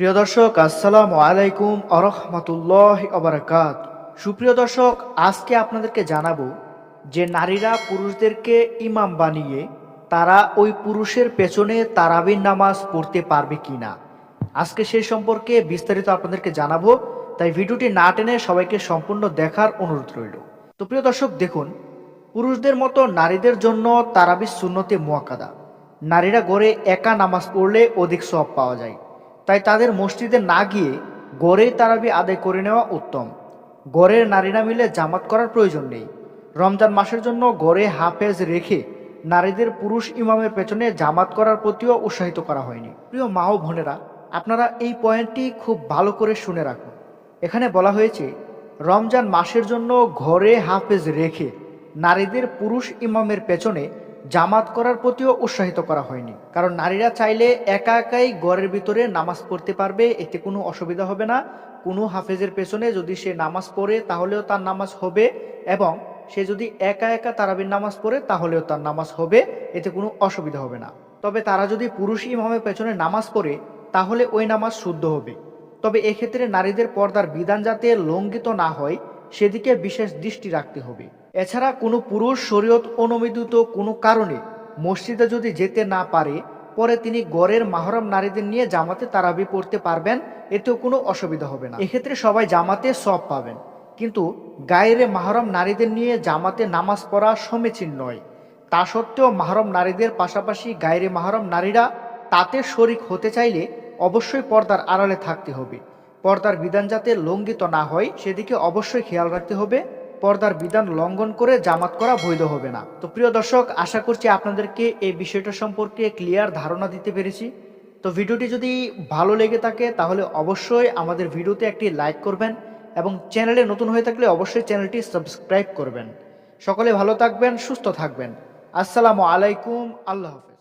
প্রিয় দর্শক, আসসালামু আলাইকুম আরহামতুল্লাহ আবরাকাত সুপ্রিয় দর্শক, আজকে আপনাদেরকে জানাব যে নারীরা পুরুষদেরকে ইমাম বানিয়ে তারা ওই পুরুষের পেছনে তারাবির নামাজ পড়তে পারবে কিনা। আজকে সেই সম্পর্কে বিস্তারিত আপনাদেরকে জানাব, তাই ভিডিওটি না টেনে সবাইকে সম্পূর্ণ দেখার অনুরোধ রইল। তো প্রিয় দর্শক, দেখুন, পুরুষদের মতো নারীদের জন্য তারাবির শূন্যতে মোয়াকাদা নারীরা গড়ে একা নামাজ পড়লে অধিক সব পাওয়া যায়। তাদের মসজিদে না গিয়ে গড়েই তারাবি আদায় করে নেওয়া উত্তম। গড়ের নারীরা মিলে জামাত করার প্রয়োজন নেই। রমজান মাসের জন্য গড়ে হাফেজ রেখে নারীদের পুরুষ ইমামের পেছনে জামাত করার প্রতিও উৎসাহিত করা হয়নি। প্রিয় মা ও বোনেরা, আপনারা এই পয়েন্টটি খুব ভালো করে শুনে রাখুন। এখানে বলা হয়েছে, রমজান মাসের জন্য ঘরে হাফেজ রেখে নারীদের পুরুষ ইমামের পেছনে জামাত করার প্রতিও উৎসাহিত করা হয়নি। কারণ নারীরা চাইলে একা একাই ঘরের ভিতরে নামাজ পড়তে পারবে, এতে কোনো অসুবিধা হবে না। কোনো হাফেজের পেছনে যদি সে নামাজ পড়ে, তাহলেও তার নামাজ হবে এবং সে যদি একা একা তারাবির নামাজ পড়ে, তাহলেও তার নামাজ হবে, এতে কোনো অসুবিধা হবে না। তবে তারা যদি পুরুষ ইমামের পেছনে নামাজ পড়ে, তাহলে ওই নামাজ শুদ্ধ হবে। তবে এক্ষেত্রে নারীদের পর্দার বিধান যাতে লঙ্ঘিত না হয় সেদিকে বিশেষ দৃষ্টি রাখতে হবে। এছাড়া কোনো পুরুষ শরীয়ত অনুমোদিত কোনো কারণে মসজিদে যদি যেতে না পারে, পরে তিনি গড়ের মাহরম নারীদের নিয়ে জামাতে তারাবি পড়তে পারবেন, এতেও কোনো অসুবিধা হবে না। এক্ষেত্রে সবাই জামাতে সব পাবেন। কিন্তু গায়ের মাহরম নারীদের নিয়ে জামাতে নামাজ পড়া সমীচীন নয়। তা সত্ত্বেও মাহরম নারীদের পাশাপাশি গায়ের মাহরম নারীরা তাতে শরিক হতে চাইলে অবশ্যই পর্দার আড়ালে থাকতে হবে। পর্দার বিধান যাতে লঙ্ঘিত না হয়, সেদিকে অবশ্যই খেয়াল রাখতে হবে। পর্দার বিধান লঙ্ঘন করে জামাত করা বৈধ হবে না। তো প্রিয় দর্শক, আশা করছি আপনাদেরকে এই বিষয়টা সম্পর্কে ক্লিয়ার ধারণা দিতে পেরেছি। তো ভিডিওটি যদি ভালো লেগে থাকে, তাহলে অবশ্যই আমাদের ভিডিওতে একটি লাইক করবেন এবং চ্যানেলে নতুন হয়ে থাকলে অবশ্যই চ্যানেলটি সাবস্ক্রাইব করবেন। সকলে ভালো থাকবেন, সুস্থ থাকবেন। আসসালামু আলাইকুম, আল্লাহ হাফেজ।